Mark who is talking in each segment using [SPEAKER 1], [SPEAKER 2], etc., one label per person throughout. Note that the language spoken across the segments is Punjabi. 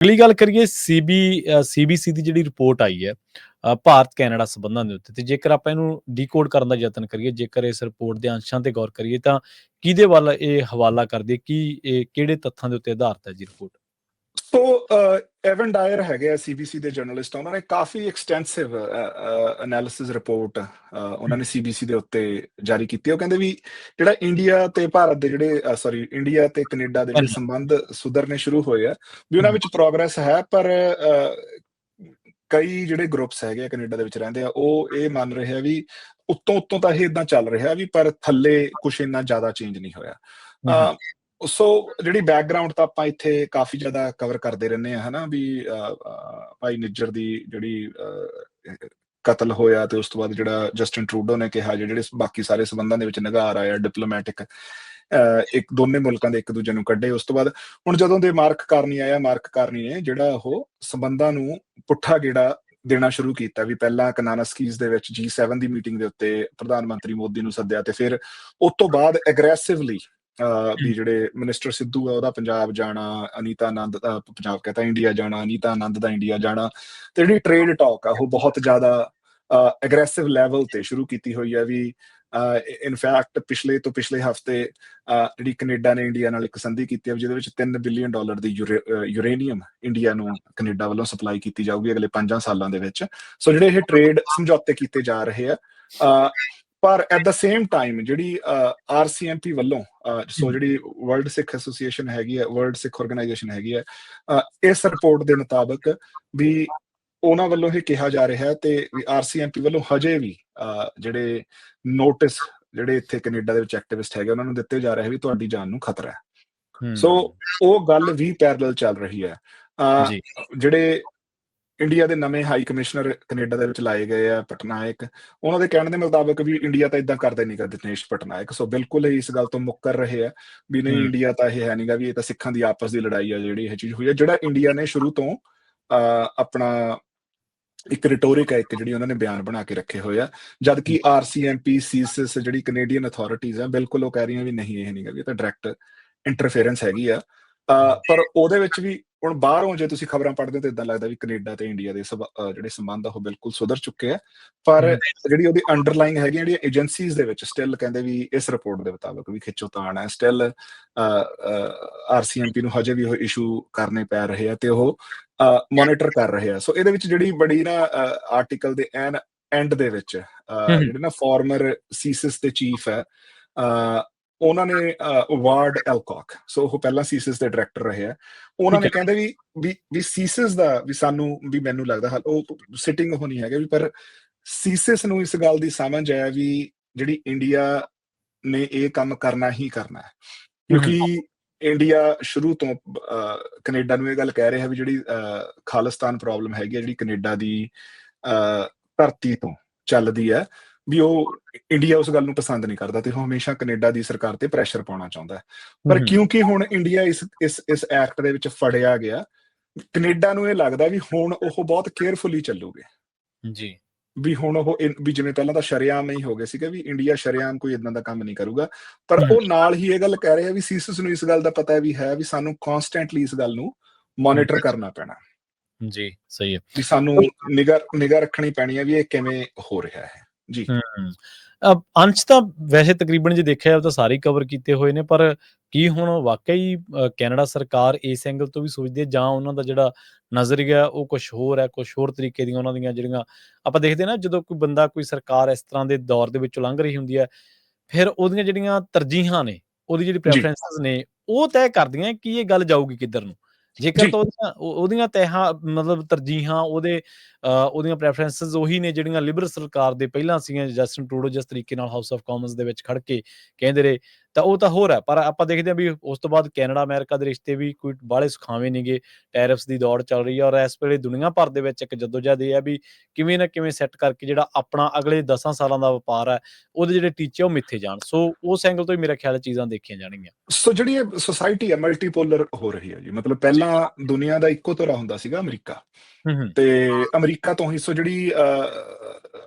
[SPEAKER 1] ਅਗਲੀ ਗੱਲ ਕਰੀਏ ਸੀਬੀ ਸੀਬੀਸੀ ਦੀ ਜਿਹੜੀ ਰਿਪੋਰਟ ਆਈ ਹੈ ਭਾਰਤ ਕੈਨੇਡਾ ਸਬੰਧਾਂ ਦੇ ਉੱਤੇ, ਤੇ ਜੇਕਰ ਆਪਾਂ ਇਹਨੂੰ ਡੀਕੋਡ ਕਰਨ ਦਾ ਯਤਨ ਕਰੀਏ, ਜੇਕਰ ਇਸ ਰਿਪੋਰਟ ਦੇ ਅੰਸ਼ਾਂ ਤੇ ਗੌਰ ਕਰੀਏ, ਤਾਂ ਕਿਹਦੇ ਵੱਲ ਇਹ ਹਵਾਲਾ ਕਰਦੀ ਹੈ, ਕੀ ਇਹ ਕਿਹੜੇ ਤੱਥਾਂ ਦੇ ਉੱਤੇ ਆਧਾਰਿਤ ਹੈ ਜੀ ਰਿਪੋਰਟ?
[SPEAKER 2] ਸੋ ਐਵਨ ਡਾਇਰ ਹੈਗੇ ਆ ਸੀਬੀਸੀ ਦੇ ਜਰਨਲਿਸਟ ਉਹਨਾਂ ਨੇ ਕਾਫੀ ਐਕਸਟੈਂਸਿਵ ਐਨਾਲਿਸਿਸ ਰਿਪੋਰਟ ਉਹਨਾਂ ਨੇ ਸੀਬੀਸੀ ਦੇ ਉੱਤੇ ਜਾਰੀ ਕੀਤੀ। ਉਹ ਕਹਿੰਦੇ ਵੀ ਜਿਹੜਾ ਇੰਡੀਆ ਤੇ ਭਾਰਤ ਦੇ ਜਿਹੜੇ ਸੌਰੀ ਇੰਡੀਆ ਤੇ ਕੈਨੇਡਾ ਦੇ ਜਿਹੜੇ। ਸੰਬੰਧ ਸੁਧਰਨੇ ਸ਼ੁਰੂ ਹੋਏ ਆ ਵੀ ਉਹਨਾਂ ਵਿੱਚ ਪ੍ਰੋਗਰੈਸ ਹੈ ਪਰ ਕਈ ਜਿਹੜੇ ਗਰੁੱਪਸ ਹੈਗੇ ਆ ਕੈਨੇਡਾ ਦੇ ਵਿੱਚ ਰਹਿੰਦੇ ਆ ਉਹ ਇਹ ਮੰਨ ਰਹੇ ਆ ਵੀ ਉੱਤੋਂ ਉੱਤੋਂ ਤਾਂ ਇਹ ਇਦਾਂ ਚੱਲ ਰਿਹਾ ਵੀ ਪਰ ਥੱਲੇ ਕੁਝ ਇੰਨਾ ਜ਼ਿਆਦਾ ਚੇਂਜ ਨਹੀਂ ਹੋਇਆ ਸੋ ਜਿਹੜੀ ਬੈਕਗ੍ਰਾਉਂਡ ਤਾਂ ਆਪਾਂ ਇੱਥੇ ਕਾਫੀ ਜ਼ਿਆਦਾ ਕਵਰ ਕਰਦੇ ਰਹਿੰਦੇ ਆ ਹਨਾ, ਵੀ ਭਾਈ ਨਿੱਜਰ ਦੀ ਜਿਹੜੀ ਕਤਲ ਹੋਇਆ ਤੇ ਉਸ ਤੋਂ ਬਾਅਦ ਜਿਹੜਾ ਜਸਟਿਨ ਟਰੂਡੋ ਨੇ ਕਿਹਾ ਜਿਹੜੇ ਬਾਕੀ ਸਾਰੇ ਸਬੰਧਾਂ ਦੇ ਵਿੱਚ ਨਿਗਾਰ ਆਇਆ ਡਿਪਲੋਮੈਟਿਕ ਇੱਕ ਦੋਨੇ ਮੁਲਕਾਂ ਦੇ ਇੱਕ ਦੂਜੇ ਨੂੰ ਕੱਢੇ, ਉਸ ਤੋਂ ਬਾਅਦ ਹੁਣ ਜਦੋਂ ਦੇ ਮਾਰਕ ਕਰਨੀ ਆਇਆ, ਮਾਰਕ ਕਰਨੀ ਨੇ ਜਿਹੜਾ ਉਹ ਸਬੰਧਾਂ ਨੂੰ ਪੁੱਠਾ ਗੇੜਾ ਦੇਣਾ ਸ਼ੁਰੂ ਕੀਤਾ ਵੀ ਪਹਿਲਾਂ ਕਨਾਨਸਕੀਜ਼ ਦੇ ਵਿੱਚ G7 ਦੀ ਮੀਟਿੰਗ ਦੇ ਉੱਤੇ ਪ੍ਰਧਾਨ ਮੰਤਰੀ ਮੋਦੀ ਨੂੰ ਸੱਦਿਆ ਤੇ ਫਿਰ ਉਸ ਤੋਂ ਬਾਅਦ ਐਗਰੈਸਿਵਲੀ ਵੀ ਜਿਹੜੇ ਮਿਨਿਸਟਰ ਸਿੱਧੂ ਆ ਉਹਦਾ ਪੰਜਾਬ ਜਾਣਾ ਅਨੀਤਾ ਆਨੰਦ ਦਾ ਪੰਜਾਬ ਕਹਤਾ ਇੰਡੀਆ ਜਾਣਾ ਅਨੀਤਾ ਆਨੰਦ ਦਾ ਇੰਡੀਆ ਜਾਣਾ ਤੇ ਜਿਹੜੀ ਟ੍ਰੇਡ ਟਾਕ ਆ ਉਹ ਬਹੁਤ ਜ਼ਿਆਦਾ ਐਗਰੈਸਿਵ ਲੈਵਲ ਤੇ ਸ਼ੁਰੂ ਕੀਤੀ ਹੋਈ ਹੈ ਵੀ ਇਨਫੈਕਟ ਪਿਛਲੇ ਤੋਂ ਪਿਛਲੇ ਹਫ਼ਤੇ ਜਿਹੜੀ ਕੈਨੇਡਾ ਨੇ ਇੰਡੀਆ ਨਾਲ ਇੱਕ ਸੰਧੀ ਕੀਤੀ ਹੈ ਜਿਹਦੇ ਵਿੱਚ 3 ਬਿਲੀਅਨ ਡਾਲਰ ਦੀ ਯੂਰੇਨੀਅਮ ਇੰਡੀਆ ਨੂੰ ਕੈਨੇਡਾ ਵੱਲੋਂ ਸਪਲਾਈ ਕੀਤੀ ਜਾਊਗੀ ਅਗਲੇ 5 ਸਾਲਾਂ ਦੇ ਵਿੱਚ। ਸੋ ਜਿਹੜੇ ਇਹ ਟ੍ਰੇਡ ਸਮਝੌਤੇ ਕੀਤੇ ਜਾ ਰਹੇ ਆ ਪਰ ਐਟ ਦਾ ਸੇਮ ਟਾਈਮ ਜਿਹੜੀ ਆਰਸੀਐਮਪੀ ਵੱਲੋਂ ਸੋ ਜਿਹੜੀ ਵਰਲਡ ਸਿੱਖ ਐਸੋਸੀਏਸ਼ਨ ਹੈਗੀ ਹੈ ਵਰਲਡ ਸਿੱਖ ਆਰਗੇਨਾਈਜੇਸ਼ਨ ਹੈਗੀ ਹੈ ਇਸ ਰਿਪੋਰਟ ਦੇ ਮੁਤਾਬਕ ਵੀ ਉਹਨਾਂ ਵੱਲੋਂ ਇਹ ਕਿਹਾ ਜਾ ਰਿਹਾ ਹੈ ਤੇ ਆਰਸੀਐਮਪੀ ਵੱਲੋਂ ਹਜੇ ਵੀ ਜਿਹੜੇ ਨੋਟਿਸ ਜਿਹੜੇ ਇੱਥੇ ਕੈਨੇਡਾ ਦੇ ਵਿੱਚ ਐਕਟਿਵਿਸਟ ਹੈਗੇ ਉਹਨਾਂ ਨੂੰ ਦਿੱਤੇ ਜਾ ਰਹੇ ਵੀ ਤੁਹਾਡੀ ਜਾਨ ਨੂੰ ਖਤਰਾ ਹੈ। ਸੋ ਉਹ ਗੱਲ ਵੀ ਪੈਰਲਲ ਚੱਲ ਰਹੀ ਹੈ। ਜਿਹੜੇ ਇੰਡੀਆ ਦੇ ਨਵੇਂ ਹਾਈ ਕਮਿਸ਼ਨਰ ਕੈਨੇਡਾ ਦੇ ਵਿੱਚ ਲਾਏ ਗਏ ਆ ਪਟਨਾਇਕ। ਉਹਨਾਂ ਦੇ ਕਹਿਣ ਦੇ ਮੁਤਾਬਕ ਵੀ ਇੰਡੀਆ ਤਾਂ ਇਦਾਂ ਕਰਦਾ ਨਹੀਂ ਕਰਦਾ ਦਿਨੇਸ਼ ਪਟਨਾਇਕ। ਸੋ ਬਿਲਕੁਲ ਹੀ ਇਸ ਗੱਲ ਤੋਂ ਮੁੱਕਰ ਰਹੇ ਆ ਵੀ ਨਹੀਂ। ਇੰਡੀਆ ਤਾਂ ਇਹ ਹੈ ਨਹੀਂਗਾ ਵੀ ਇਹ ਤਾਂ ਸਿੱਖਾਂ ਦੀ ਆਪਸ ਦੀ ਲੜਾਈ ਆ ਜਿਹੜੀ ਇਹ ਚੀਜ਼ ਹੋਈ ਆ ਜਿਹੜਾ ਇੰਡੀਆ ਨੇ ਸ਼ੁਰੂ ਤੋਂ ਆਪਣਾ ਇੱਕ ਰਿਟੋਰਿਕ ਹੈ ਇੱਕ ਜਿਹੜੀ ਉਹਨਾਂ ਨੇ ਬਿਆਨ ਬਣਾ ਕੇ ਰੱਖੇ ਹੋਏ ਆ ਜਦ ਕਿ ਆਰਸੀਐਮਪੀ ਸੀਸਿਸ ਜਿਹੜੀ ਕੈਨੇਡੀਅਨ ਅਥਾਰਟੀਆਂ ਆ ਬਿਲਕੁਲ ਉਹ ਕਹਿ ਰਹੀਆਂ ਵੀ ਨਹੀਂ ਇਹ ਨਹੀਂਗਾ ਵੀ ਇਹ ਤਾਂ ਡਾਇਰੈਕਟ ਇੰਟਰਫੇਰੈਂਸ ਹੈਗੀ ਆ। ਪਰ ਉਹਦੇ ਵਿੱਚ ਵੀ ਹੁਣ ਬਾਹਰੋਂ ਜੇ ਤੁਸੀਂ ਖਬਰਾਂ ਪੜ੍ਹਦੇ ਹੋ ਤਾਂ ਇਦਾਂ ਲੱਗਦਾ ਵੀ ਕੈਨੇਡਾ ਤੇ ਇੰਡੀਆ ਦੇ ਜਿਹੜੇ ਸੰਬੰਧ ਆ ਉਹ ਬਿਲਕੁਲ ਸੁਧਰ ਚੁੱਕੇ ਆ ਪਰ। ਜਿਹੜੀ ਉਹਦੀ ਅੰਡਰਲਾਈਨ ਹੈਗੀਆਂ ਜਿਹੜੀਆਂ ਏਜੰਸੀਜ਼ ਦੇ ਵਿੱਚ ਸਟਿਲ ਕਹਿੰਦੇ ਵੀ ਇਸ ਰਿਪੋਰਟ ਦੇ ਮੁਤਾਬਕ ਵੀ ਖਿੱਚੋਤਾਣ ਹੈ ਸਟਿਲ ਆਰਸੀਐਮਪੀ ਨੂੰ ਹਜੇ ਵੀ ਉਹ ਇਸ਼ੂ ਕਰਨੇ ਪੈ ਰਹੇ ਆ ਤੇ ਉਹ ਮੋਨੀਟਰ ਕਰ ਰਹੇ ਆ ਸੋ ਇਹਦੇ ਵਿੱਚ ਜਿਹੜੀ ਬੜੀ ਨਾ ਆਰਟੀਕਲ ਦੇ ਐਨ ਐਂਡ ਦੇ ਵਿੱਚ। ਜਿਹੜੇ ਨਾ ਫਾਰਮਰ ਸੀਸਿਸ ਦੇ ਚੀਫ ਹੈ ਉਹਨਾਂ ਨੇ ਵਾਰਡ ਐਲਕੌਕ ਸੋ ਉਹ ਪਹਿਲਾਂ ਸੀਸਿਸ ਦੇ ਡਾਇਰੈਕਟਰ ਰਹੇ ਆ। ਉਹਨਾਂ ਨੇ ਕਹਿੰਦੇ ਵੀ ਵੀ ਸੀਸਿਸ ਦਾ ਵੀ ਸਾਨੂੰ ਵੀ ਮੈਨੂੰ ਲੱਗਦਾ ਹਾਲ ਉਹ ਸਿਟਿੰਗ ਉਹ ਨਹੀਂ ਹੈਗਾ ਵੀ ਪਰ ਸੀਸਿਸ ਨੂੰ ਇਸ ਗੱਲ ਦੀ ਸਮਝ ਹੈ ਵੀ ਜਿਹੜੀ ਇੰਡੀਆ ਨੇ ਇਹ ਕੰਮ ਕਰਨਾ ਹੀ ਕਰਨਾ ਹੈ। ਕਿਉਂਕਿ ਇੰਡੀਆ ਸ਼ੁਰੂ ਤੋਂ ਕੈਨੇਡਾ ਨੂੰ ਇਹ ਗੱਲ ਕਹਿ ਰਿਹਾ ਵੀ ਜਿਹੜੀ ਖਾਲਿਸਤਾਨ ਪ੍ਰੋਬਲਮ ਹੈਗੀ ਹੈ ਜਿਹੜੀ ਕੈਨੇਡਾ ਦੀ ਧਰਤੀ ਤੋਂ ਚੱਲਦੀ ਹੈ। ਵੀ ਉਹ ਇੰਡੀਆ ਉਸ ਗੱਲ ਨੂੰ ਪਸੰਦ ਨਹੀਂ ਕਰਦਾ ਤੇ ਉਹ ਹਮੇਸ਼ਾ ਕੈਨੇਡਾ ਦੀ ਸਰਕਾਰ ਤੇ ਪ੍ਰੈਸ਼ਰ ਪਾਉਣਾ ਚਾਹੁੰਦਾ ਪਰ। ਕਿਉਂਕਿ ਹੁਣ ਇੰਡੀਆ ਇਸ ਇਸ ਇਸ ਐਕਟ ਦੇ ਵਿੱਚ ਫੜਿਆ ਗਿਆ ਕੈਨੇਡਾ ਨੂੰ ਇਹ ਲੱਗਦਾ ਵੀ ਹੁਣ ਉਹ ਬਹੁਤ ਕੇਅਰਫੁਲੀ ਚੱਲੂਗੇ।
[SPEAKER 1] ਜੀ।
[SPEAKER 2] ਵੀ ਹੁਣ ਉਹ ਵੀ ਜਿਵੇਂ ਪਹਿਲਾਂ ਤਾਂ ਸ਼ਰੇਆਮ ਹੀ ਹੋ ਗਏ ਸੀਗੇ ਵੀ ਇੰਡੀਆ ਸ਼ਰੇਆਮ ਕੋਈ ਇਦਾਂ ਦਾ ਕੰਮ ਨਹੀਂ ਕਰੂਗਾ। ਪਰ। ਉਹ ਨਾਲ ਹੀ ਇਹ ਗੱਲ ਕਹਿ ਰਿਹਾ ਵੀ ਸੀਸਸ ਨੂੰ ਇਸ ਗੱਲ ਦਾ ਪਤਾ ਵੀ ਹੈ ਵੀ ਸਾਨੂੰ ਕਨਸਟੈਂਟਲੀ ਇਸ ਗੱਲ ਨੂੰ ਮੋਨੀਟਰ। ਕਰਨਾ ਪੈਣਾ।
[SPEAKER 1] ਜੀ ਸਹੀ ਹੈ।
[SPEAKER 2] ਵੀ ਸਾਨੂੰ ਨਿਗਰ ਨਿਗਰ ਰੱਖਣੀ ਪੈਣੀ ਹੈ ਵੀ ਇਹ ਕਿਵੇਂ ਹੋ ਰਿਹਾ ਹੈ। ਜੀ।
[SPEAKER 1] ਅੰਸ਼ ਤਾਂ ਵੈਸੇ ਤਕਰੀਬਨ ਜੇ ਦੇਖਿਆ ਜਾਵੇ ਤਾਂ ਸਾਰੇ ਕਵਰ ਕੀਤੇ ਹੋਏ ਨੇ ਪਰ ਕੀ ਹੁਣ ਵਾਕਈ ਕੈਨੇਡਾ ਸਰਕਾਰ ਇਸ ਐਂਗਲ ਤੋਂ ਵੀ ਸੋਚਦੀ ਹੈ ਜਾਂ ਉਹਨਾਂ ਦਾ ਜਿਹੜਾ ਨਜ਼ਰੀਆ ਉਹ ਕੁਝ ਹੋਰ ਹੈ ਕੁਝ ਹੋਰ ਤਰੀਕੇ ਦੀਆਂ ਉਹਨਾਂ ਦੀਆਂ ਜਿਹੜੀਆਂ ਆਪਾਂ ਦੇਖਦੇ ਨਾ ਜਦੋਂ ਕੋਈ ਬੰਦਾ ਕੋਈ ਸਰਕਾਰ ਇਸ ਤਰ੍ਹਾਂ ਦੇ ਦੌਰ ਦੇ ਵਿੱਚੋਂ ਲੰਘ ਰਹੀ ਹੁੰਦੀ ਹੈ ਫਿਰ ਉਹਦੀਆਂ ਜਿਹੜੀਆਂ ਤਰਜੀਹਾਂ ਨੇ ਉਹਦੀ ਜਿਹੜੀ ਪ੍ਰੈਫਰੈਂਸਸ ਨੇ ਉਹ ਤੈਅ ਕਰਦੀਆਂ ਕਿ ਇਹ ਗੱਲ ਜਾਊਗੀ ਕਿੱਧਰ ਨੂੰ। ਜੇਕਰ
[SPEAKER 2] ਜੀ।
[SPEAKER 1] ਤਾਂ ਉਹਦੀਆਂ ਉਹਦੀਆਂ ਤੈਹਾਂ ਮਤਲਬ ਤਰਜੀਹਾਂ ਉਹਦੇ ਅ, ਉਹਦੀਆਂ ਪ੍ਰੈਫਰੈਂਸਸ ਉਹੀ ਨੇ ਜਿਹੜੀਆਂ ਲਿਬਰਲ ਸਰਕਾਰ ਦੇ ਪਹਿਲਾਂ ਸੀਗੀਆਂ ਜਸਟਿਨ ਟਰੂਡੋ ਜਿਸ ਤਰੀਕੇ ਨਾਲ ਹਾਊਸ ਆਫ ਕਾਮਨਸ ਦੇ ਵਿੱਚ ਖੜ ਕੇ ਕਹਿੰਦੇ ਰਹੇ ਤਾਂ ਉਹ ਤਾਂ ਹੋਰ ਹੈ ਪਰ ਆਪਾਂ ਦੇਖਦੇ ਹਾਂ ਵੀ ਉਸ ਤੋਂ ਬਾਅਦ ਕੈਨੇਡਾ ਅਮਰੀਕਾ ਦੇ ਰਿਸ਼ਤੇ ਵੀ ਕੋਈ ਬਾਹਲੇ ਸੁਖਾਵੇਂ ਨਹੀਂਗੇ ਟੈਰਿਫਸ ਦੀ ਦੌੜ ਚੱਲ ਰਹੀ ਹੈ ਔਰ ਇਸ ਵੇਲੇ ਦੁਨੀਆ ਭਰ ਦੇ ਵਿੱਚ ਇੱਕ ਜਦੋਜਹਿਦ ਇਹ ਹੈ ਵੀ ਕਿਵੇਂ ਨਾ ਕਿਵੇਂ ਸੈੱਟ ਕਰਕੇ ਜਿਹੜਾ ਆਪਣਾ ਅਗਲੇ 10 ਸਾਲਾਂ ਦਾ ਵਪਾਰ ਹੈ ਉਹਦੇ ਜਿਹੜੇ ਟੀਚੇ ਉਹ ਮਿੱਥੇ ਜਾਣ। ਸੋ ਉਸ ਐਂਗਲ ਤੋਂ ਹੀ ਮੇਰਾ ਖਿਆਲ ਹੈ ਚੀਜ਼ਾਂ ਦੇਖੀਆਂ ਜਾਣਗੀਆਂ।
[SPEAKER 2] ਸੋ ਜਿਹੜੀ ਇਹ ਸੋਸਾਇਟੀ ਹੈ ਮਲਟੀਪੋਲਰ ਹੋ ਰਹੀ ਹੈ ਜੀ। ਮਤਲਬ ਪਹਿਲਾਂ ਦੁਨੀਆ ਦਾ ਇੱਕੋ ਤਰ੍ਹਾਂ ਹੁੰਦਾ ਸੀਗਾ ਅਮਰੀਕਾ ਤੇ ਅਮਰੀਕਾ ਤੋਂ ਹੀ ਸੋ ਜਿਹੜੀ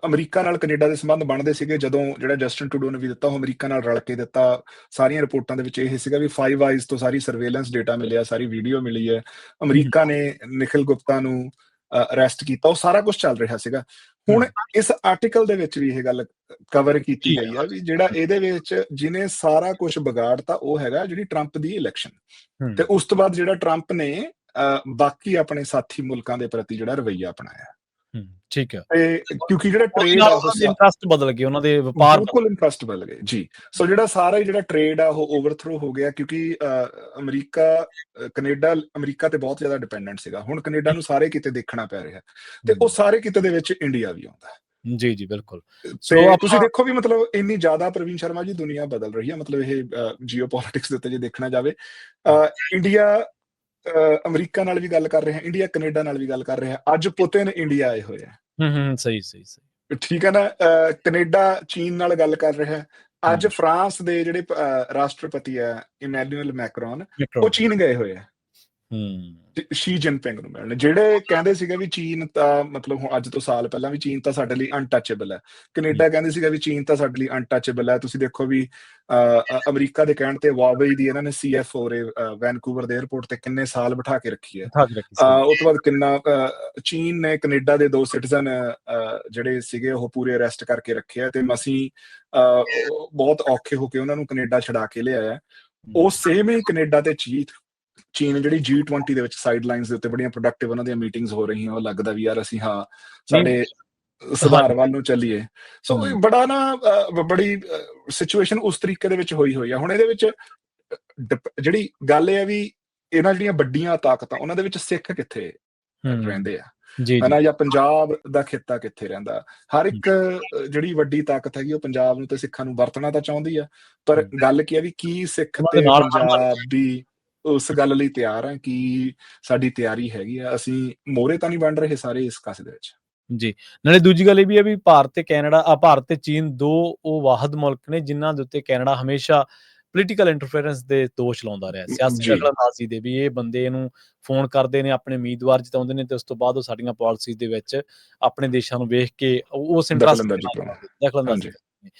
[SPEAKER 2] ਅਮਰੀਕਾ ਨਾਲ ਕੈਨੇਡਾ ਦੇ ਸੰਬੰਧ ਬਣਦੇ ਸੀਗੇ ਜਦੋਂ ਜਿਹੜਾ ਜਸਟਨ ਟਰੂਡੋ ਨੇ ਵੀ ਦਿੱਤਾ ਉਹ ਅਮਰੀਕਾ ਨਾਲ ਰਲ ਕੇ ਦਿੱਤਾ। ਸਾਰੀਆਂ ਰਿਪੋਰਟਾਂ ਦੇ ਵਿੱਚ ਇਹ ਸੀਗਾ ਵੀ ਫਾਈਵ ਆਈਜ਼ ਤੋਂ ਸਾਰੀ ਸਰਵੇਲੈਂਸ ਡੇਟਾ ਮਿਲਿਆ ਸਾਰੀ ਵੀਡੀਓ ਮਿਲੀ ਹੈ। ਅਮਰੀਕਾ ਨੇ ਨਿਖਿਲ ਗੁਪਤਾ ਨੂੰ ਅਰੈਸਟ ਕੀਤਾ ਉਹ ਸਾਰਾ ਕੁਝ ਚੱਲ ਰਿਹਾ ਸੀਗਾ। ਹੁਣ ਇਸ ਆਰਟੀਕਲ ਦੇ ਵਿੱਚ ਵੀ ਇਹ ਗੱਲ ਕਵਰ ਕੀਤੀ ਗਈ ਹੈ ਵੀ ਜਿਹੜਾ ਇਹਦੇ ਵਿੱਚ ਜਿਹਨੇ ਸਾਰਾ ਕੁਝ ਵਿਗਾੜਤਾ ਉਹ ਹੈਗਾ ਜਿਹੜੀ ਟਰੰਪ ਦੀ ਇਲੈਕਸ਼ਨ ਤੇ ਉਸ ਤੋਂ ਬਾਅਦ ਜਿਹੜਾ ਟਰੰਪ ਨੇ ਬਾਕੀ ਆਪਣੇ ਸਾਥੀ ਮੁਲਕਾਂ ਦੇ ਪ੍ਰਤੀ ਜਿਹੜਾ ਰਵੱਈਆ ਅਪਣਾਇਆ।
[SPEAKER 1] ਹੂੰ ਠੀਕ ਹੈ।
[SPEAKER 2] ਤੇ ਕਿਉਂਕਿ ਜਿਹੜਾ ਟ੍ਰੇਡ ਆ ਉਹ
[SPEAKER 1] ਇੰਟਰਸਟ ਬਦਲ ਗਏ ਉਹਨਾਂ ਦੇ ਵਪਾਰ
[SPEAKER 2] ਬਿਲਕੁਲ ਇੰਟਰਸਟ ਬਦਲ ਗਏ ਜੀ। ਸੋ ਜਿਹੜਾ ਸਾਰਾ ਹੀ ਜਿਹੜਾ ਟ੍ਰੇਡ ਆ ਉਹ ਓਵਰਥਰੋ ਹੋ ਗਿਆ ਕਿਉਂਕਿ ਅਮਰੀਕਾ ਕੈਨੇਡਾ ਅਮਰੀਕਾ ਤੇ ਬਹੁਤ ਜ਼ਿਆਦਾ ਡਿਪੈਂਡੈਂਟ ਸੀਗਾ। ਹੁਣ ਕੈਨੇਡਾ ਨੂੰ ਸਾਰੇ ਕਿਤੇ ਦੇਖਣਾ ਪੈ ਰਿਹਾ। ਤੇ ਉਹ ਸਾਰੇ ਕਿਤੇ ਦੇ ਵਿੱਚ ਇੰਡੀਆ ਵੀ ਆਉਂਦਾ।
[SPEAKER 1] ਜੀ ਜੀ ਬਿਲਕੁਲ। ਸੋ ਆਪਾਂ-
[SPEAKER 2] ਤੁਸੀਂ ਦੇਖੋ ਵੀ ਮਤਲਬ ਇੰਨੀ ਜ਼ਿਆਦਾ ਪ੍ਰਵੀਨ ਸ਼ਰਮਾ ਜੀ ਦੁਨੀਆ ਬਦਲ ਰਹੀ ਹੈ ਮਤਲਬ ਇਹ ਜੀਓਪੋਲਿਟਿਕਸ ਦੇ ਉੱਤੇ ਜੇ ਦੇਖਣਾ ਜਾਵੇ ਇੰਡੀਆ ਅਮਰੀਕਾ ਨਾਲ ਵੀ ਗੱਲ ਕਰ ਰਿਹਾ ਇੰਡੀਆ ਕੈਨੇਡਾ ਨਾਲ ਵੀ ਗੱਲ ਕਰ ਰਿਹਾ ਅੱਜ ਪੁਤਿਨ ਇੰਡੀਆ ਆਏ ਹੋਏ ਆ।
[SPEAKER 1] ਹੂੰ ਹੂੰ ਸਹੀ ਸਹੀ ਸਹੀ।
[SPEAKER 2] ਠੀਕ ਹੈ ਨਾ? ਕੈਨੇਡਾ ਚੀਨ ਨਾਲ ਗੱਲ ਕਰ ਰਿਹਾ ਹੈ। ਅੱਜ। ਫਰਾਂਸ ਦੇ ਜਿਹੜੇ ਰਾਸ਼ਟਰਪਤੀ ਆ ਇਮੈਨੂਅਲ ਮੈਕਰੋਨ
[SPEAKER 1] ਮੈਕਰੋ
[SPEAKER 2] ਉਹ ਚੀਨ ਗਏ ਹੋਏ ਆ।
[SPEAKER 1] ਹੂੰ।
[SPEAKER 2] ਸ਼ੀ ਜਿਨਪਿੰਗ ਨੂੰ ਮਿਲਣ। ਜਿਹੜੇ ਕਹਿੰਦੇ ਸੀਗੇ ਵੀ ਚੀਨ ਤਾਂ ਮਤਲਬ ਹੁਣ ਅੱਜ ਤੋਂ ਸਾਲ ਪਹਿਲਾਂ ਵੀ ਚੀਨ ਤਾਂ ਸਾਡੇ ਲਈ ਅਨਟੱਚੇਬਲ ਹੈ। ਕੈਨੇਡਾ ਕਹਿੰਦੇ ਸੀਗਾ ਵੀ ਚੀਨ ਤਾਂ ਸਾਡੇ ਲਈ ਅਨਟੱਚੇਬਲ ਹੈ। ਤੁਸੀਂ ਦੇਖੋ ਵੀ ਅਮਰੀਕਾ ਦੇ ਕਹਿਣ ਤੇ ਵਾਵਈ ਦੀ ਇਹਨਾਂ ਨੇ ਸੀਐਫਓ ਰੇ ਵੈਨਕੂਵਰ ਦੇ 에ਅਰਪੋਰਟ ਤੇ ਕਿੰਨੇ ਸਾਲ ਬਿਠਾ ਕੇ ਰੱਖੀ ਹੈ। ਉਹ ਤੋਂ ਬਾਅਦ ਕਿੰਨਾ ਚੀਨ ਨੇ ਕੈਨੇਡਾ ਦੇ ਦੋ ਸਿਟੀਜ਼ਨ ਜਿਹੜੇ ਸੀਗੇ ਉਹ ਪੂਰੇ ਅਰੈਸਟ ਕਰਕੇ ਰੱਖੇ ਆ ਤੇ ਮਸੀਂ ਬਹੁਤ ਔਖੇ ਹੋ ਕੇ ਉਹਨਾਂ ਨੂੰ ਕੈਨੇਡਾ ਛਡਾ ਕੇ ਲਿਆਇਆ। ਉਹ ਸੇਮ ਹੀ ਕੈਨੇਡਾ ਤੇ ਚੀਨ ਚੀਨ ਜਿਹੜੀ G20 ਦੇ ਵਿੱਚ ਸਾਈਡ ਲਾਈਨਸ ਦੇ ਉੱਤੇ ਬੜੀਆਂ ਪ੍ਰੋਡਕਟਿਵ ਉਹਨਾਂ ਦੀਆਂ ਮੀਟਿੰਗਸ ਹੋ ਰਹੀਆਂ ਉਹ ਲੱਗਦਾ ਵੀ ਯਾਰ ਅਸੀਂ ਹਾਂ ਸਾਡੇ ਸੁਧਾਰ ਵੱਲ ਨੂੰ ਚੱਲੀਏ। ਸੋ। ਬੜਾ ਨਾ ਬੜੀ ਸਿਚੁਏਸ਼ਨ ਉਸ ਤਰੀਕੇ ਦੇ ਵਿੱਚ ਹੋਈ ਹੋਈ ਆ। ਹੁਣ ਇਹਦੇ ਵਿੱਚ ਜਿਹੜੀ ਗੱਲ ਇਹ ਆ ਵੀ ਇਹਨਾਂ ਜਿਹੜੀਆਂ ਵੱਡੀਆਂ ਤਾਕਤਾਂ ਉਹਨਾਂ ਦੇ ਵਿੱਚ ਸਿੱਖ ਕਿੱਥੇ ਰਹਿੰਦੇ ਆ?
[SPEAKER 1] ਜੀ
[SPEAKER 2] ਹਨਾ ਜਾਂ ਪੰਜਾਬ ਦਾ ਖੇਤਾ ਕਿੱਥੇ ਰਹਿੰਦਾ? ਹਰ ਇੱਕ ਜਿਹੜੀ ਵੱਡੀ ਤਾਕਤ ਹੈਗੀ ਉਹ ਪੰਜਾਬ ਨੂੰ ਤੇ ਸਿੱਖਾਂ ਨੂੰ ਵਰਤਣਾ ਤਾਂ ਚਾਹੁੰਦੀ ਆ। ਪਰ। ਗੱਲ ਕੀ ਹੈ ਵੀ ਕੀ ਸਿੱਖ
[SPEAKER 1] ਦੇ
[SPEAKER 2] ਤੇ ਪੰਜਾਬੀ ਉਸ ਗੱਲ ਲਈ ਤਿਆਰ ਆ ਕਿ ਸਾਡੀ ਤਿਆਰੀ ਹੈਗੀ ਆ ਅਸੀਂ ਮੋਰੇ ਤਾਂ ਨਹੀਂ ਬਣ ਰਹੇ ਸਾਰੇ ਇਸ ਕਾਸੇ ਦੇ ਵਿੱਚ
[SPEAKER 1] ਜੀ ਨਾਲੇ ਦੂਜੀ ਗੱਲ ਇਹ ਵੀ ਹੈ ਵੀ ਭਾਰਤ ਤੇ ਕੈਨੇਡਾ ਆ ਭਾਰਤ ਤੇ ਚੀਨ ਦੋ ਉਹ ਵਾਹਦ ਮੁਲਕ ਨੇ ਜਿਨ੍ਹਾਂ ਦੇ ਉੱਤੇ ਕੈਨੇਡਾ ਹਮੇਸ਼ਾ ਪੋਲੀਟੀਕਲ ਇੰਟਰਫੇਰੈਂਸ ਦੇ ਦੋਸ਼ ਲਾਉਂਦਾ ਰਿਹਾ ਸਿਆਸੀ
[SPEAKER 2] ਜੀ।
[SPEAKER 1] ਦਖਲਅੰਦਾਜ਼ੀ ਦੇ ਵੀ ਇਹ ਬੰਦੇ ਇਹਨੂੰ ਫੋਨ ਕਰਦੇ ਨੇ ਆਪਣੇ ਉਮੀਦਵਾਰ ਜਿਤਾਉਂਦੇ ਨੇ ਤੇ ਉਸ ਤੋਂ ਬਾਅਦ ਉਹ ਸਾਡੀਆਂ ਪਾਲਿਸੀਜ਼ ਦੇ ਵਿੱਚ ਆਪਣੇ ਦੇਸ਼ਾਂ ਨੂੰ ਵੇਖ ਕੇ ਉਸ ਇੰਟਰਸਟ। ਦਖਲਅੰਦਾਜ਼ੀ
[SPEAKER 2] ਹਾਂਜੀ।